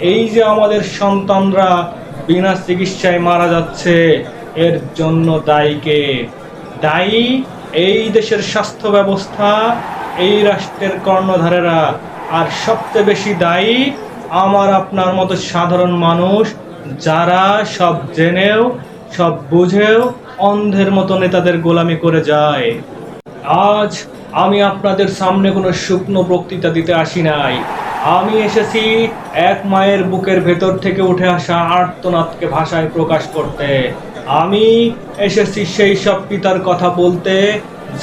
এই যে আমাদের সন্তানরা বিনা চিকিৎসায় মারা যাচ্ছে, এর জন্য দায়ীকে দায়ী এই দেশের স্বাস্থ্য ব্যবস্থা, এই রাষ্ট্রের কর্ণধারেরা। আর সবচেয়ে বেশি দায়ী আমার আপনার মতো সাধারণ মানুষ, যারা সব জেনেও, সব বুঝেও অন্ধের মতো নেতাদের গোলামি করে যায়। আজ আমি আপনাদের সামনে কোনো শুকনো বক্তৃতা দিতে আসি নাই। আমি এসেছি এক মায়ের বুকের ভেতর থেকে উঠে আসা আর্তনাদকে ভাষায় প্রকাশ করতে। আমি এসেছি সেই সব পিতার কথা বলতে,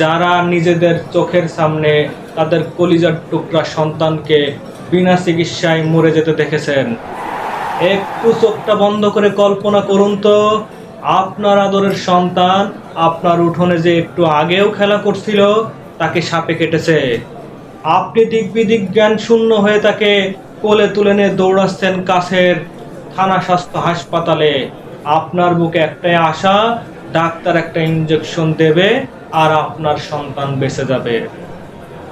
যারা নিজেদের চোখের সামনে তাদের কলিজার টুকরা সন্তানকে বিনা চিকিৎসায় মরে যেতে দেখেছেন। একটু চোখটা বন্ধ করে কল্পনা করুন তো, আপনার আদরের সন্তান আপনার উঠোনে যে একটু আগেও খেলা করছিল, তাকে সাপে কেটেছে। আপনি দিক জ্ঞান শূন্য হয়ে তাকে কোলে তুলে নিয়ে দৌড়াচ্ছেন কাছের থানা স্বাস্থ্য হাসপাতালে। আপনার বুকে একটাই আশা, ডাক্তার একটা ইঞ্জেকশন দেবে আর আপনার সন্তান বেঁচে যাবে।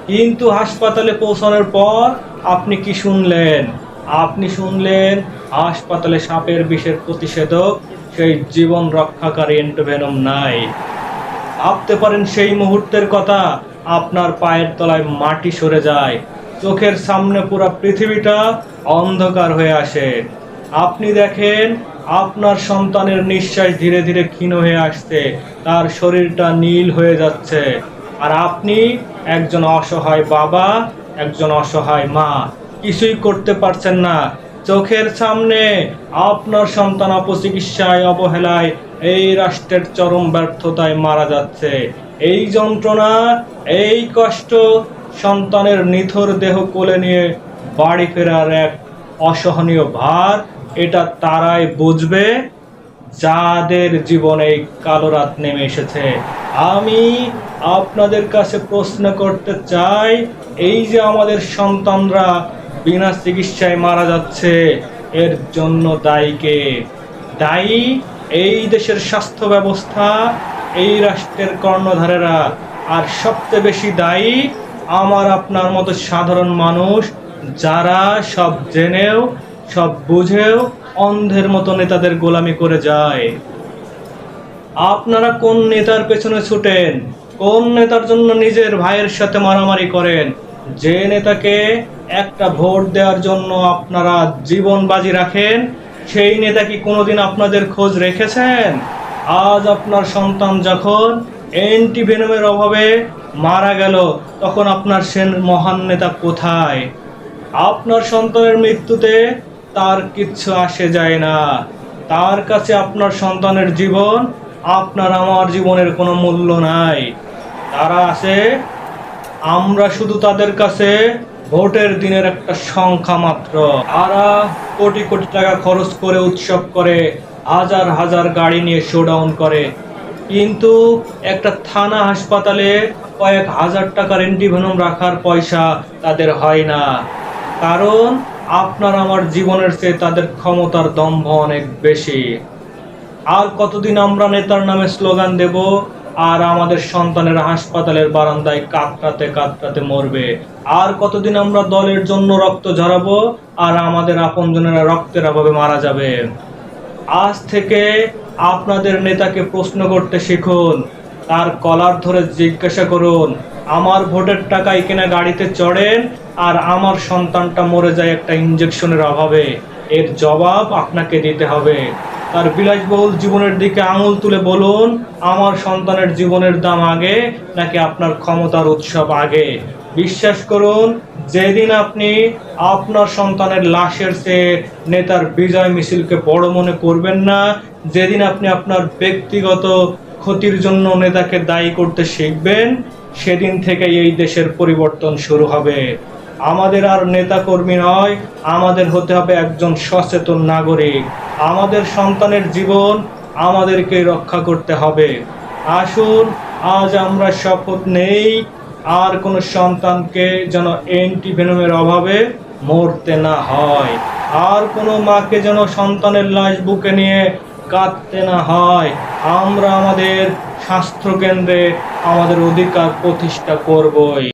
কিন্তু হাসপাতালে পৌঁছানোর পর আপনি কি শুনলেন? আপনি শুনলেন হাসপাতালে সাপের বিষের প্রতিষেধক, সেই জীবন রক্ষাকারী এন্টোভেনম নাই। ভাবতে পারেন সেই মুহূর্তের কথা আপনার পায়ের তলায় মাটি সরে যায়। চোখের সামনে পুরো পৃথিবীটা অন্ধকার হয়ে আসে। আপনি দেখেন, আপনার সন্তানের নিঃশ্বাস ধীরে ধীরে ক্ষীণ হয়ে আসছে। তার শরীরটা নীল হয়ে যাচ্ছে। আর আপনি একজন অসহায় বাবা, একজন অসহায় মা। কিছুই করতে পারছেন না। চোখের সামনে আপনার সন্তান অপচিকিৎসায় অবহেলায় এই রাষ্ট্রের চরম ব্যর্থতায় মারা যাচ্ছে। এই যন্ত্রণা, এই কষ্ট সন্তানের নিথর দেহ কোলে নিয়ে বাড়ি ফেরার এক অসহনীয় ভার, এটা তারাই বুঝবে যাদের জীবনে এই কালো রাত নেমে এসেছে। আমি আপনাদের কাছে প্রশ্ন করতে চাই, এই যে আমাদের সন্তানরা বিনা চিকিৎসায় মারা যাচ্ছে, এর জন্য দায়ীকে দায়ী এই দেশের স্বাস্থ্য ব্যবস্থা এই রাষ্ট্রের কর্ণধারেরা, আর সবচেয়ে বেশি দায়ী আমার আপনার মতো সাধারণ মানুষ, যারা সব জেনেও, সব বুঝেও অন্ধের মতো নেতাদের গোলামি করে যায়। আপনারা কোন নেতার পেছনে ছুটেন? কোন নেতার জন্য নিজের ভাইয়ের সাথে মারামারি করেন? যে নেতাকে একটা ভোট দেওয়ার জন্য আপনারা জীবন বাজি রাখেন, সেই নেতা কি কোনোদিন আপনাদের খোঁজ রেখেছেন? আজ আপনার সন্তান যখন অ্যান্টিভেনমের অভাবে মারা গেল, তখন আপনার সেন মহান নেতা কোথায়? আপনার সন্তানের মৃত্যুতে তার কিচ্ছু আসে যায় না। তার কাছে আপনার সন্তানের জীবন, আপনার আমার জীবনের কোনো মূল্য নাই। তারা আছে, আমরা শুধু তাদের কাছে ভোটের দিনের একটা সংখ্যা মাত্র। তারা কোটি কোটি টাকা খরচ করে উৎসব করে হাজার হাজার গাড়ি নিয়ে শোডাউন করে। কিন্তু একটা থানা হাসপাতালে কয়েক হাজার টাকার অ্যান্টিভেনম রাখার পয়সা তাদের হয় না। কারণ আপনার আমার জীবনের চেয়ে তাদের ক্ষমতার দম্ভ অনেক বেশি। আর কতদিন আমরা নেতার নামে স্লোগান দেব? আর আমাদের সন্তানের হাসপাতালের বারান্দায় কাতরাতে কাতরাতে মরবে। আর কতদিন আমরা দলের জন্য রক্ত ঝরাবো? আর আমাদের আপনজনেরা রক্তের অভাবে মারা যাবে। আজ থেকে আপনাদের নেতাকে প্রশ্ন করতে শিখুন, তার কলার ধরে জিজ্ঞাসা করুন, আমার ভোটের টাকায় কিনা গাড়িতে চড়েন আর আমার সন্তানটা মরে যায় একটা ইঞ্জেকশনের অভাবে। এর জবাব আপনাকে দিতে হবে। তার বিলাসবহুল জীবনের দিকে আঙুল তুলে বলুন, আমার সন্তানের জীবনের দাম আগে নাকি আপনার ক্ষমতার উৎসব আগে? বিশ্বাস করুন, যেদিন আপনি আপনার সন্তানের লাশের চেয়ে নেতার বিজয় মিছিলকে বড় মনে করবেন না, যেদিন আপনি আপনার ব্যক্তিগত ক্ষতির জন্য নেতাকে দায়ী করতে শিখবেন, সেদিন থেকে এই দেশের পরিবর্তন শুরু হবে। আমাদের আর নেতা কর্মী নয়, আমাদের হতে হবে একজন সচেতন নাগরিক। আমাদের সন্তানের জীবন আমাদেরকে রক্ষা করতে হবে। আসুন, আজ আমরা শপথ নেই, আর কোনো সন্তানকে যেন অ্যান্টিভেনমের অভাবে মরতে না হয়। আর কোনো মাকে যেন সন্তানের লাশ বুকে নিয়ে কাঁদতে না হয়। আমরা আমাদের স্বাস্থ্য কেন্দ্রে আমাদের অধিকার প্রতিষ্ঠা করবই।